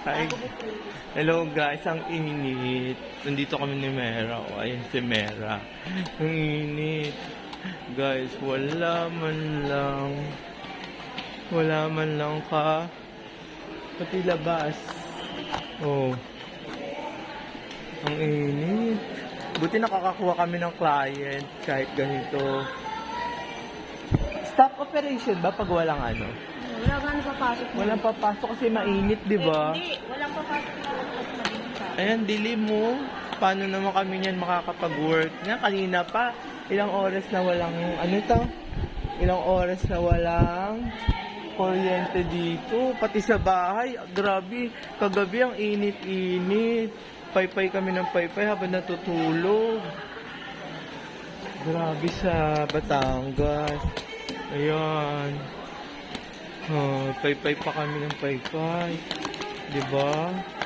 Hi. Hello guys, ang init. Nandito kami ni Mera. O, ayun si Mera. Ang init. Guys, wala man lang. Wala man lang ka. Pati labas. Oh. Ang init. Buti nakakakuha kami ng client kahit ganito. Stop operation ba pag walang ano? Wala nga napapasok. Walang papasok kasi mainit, di ba? Eh, hindi. Walang papasok na at madilim sa Ayan, dili mo. Paano naman kami niyan makakapag-work? Nga, kanina pa, ilang oras na walang, ano to? Ilang oras na walang kuryente dito. Pati sa bahay, grabe. Kagabi ang init-init. Paypay kami ng paypay habang natutulog. Grabe sa Batangas. Ayan. Oh, paypay pa kami ng paypay. 'Di ba?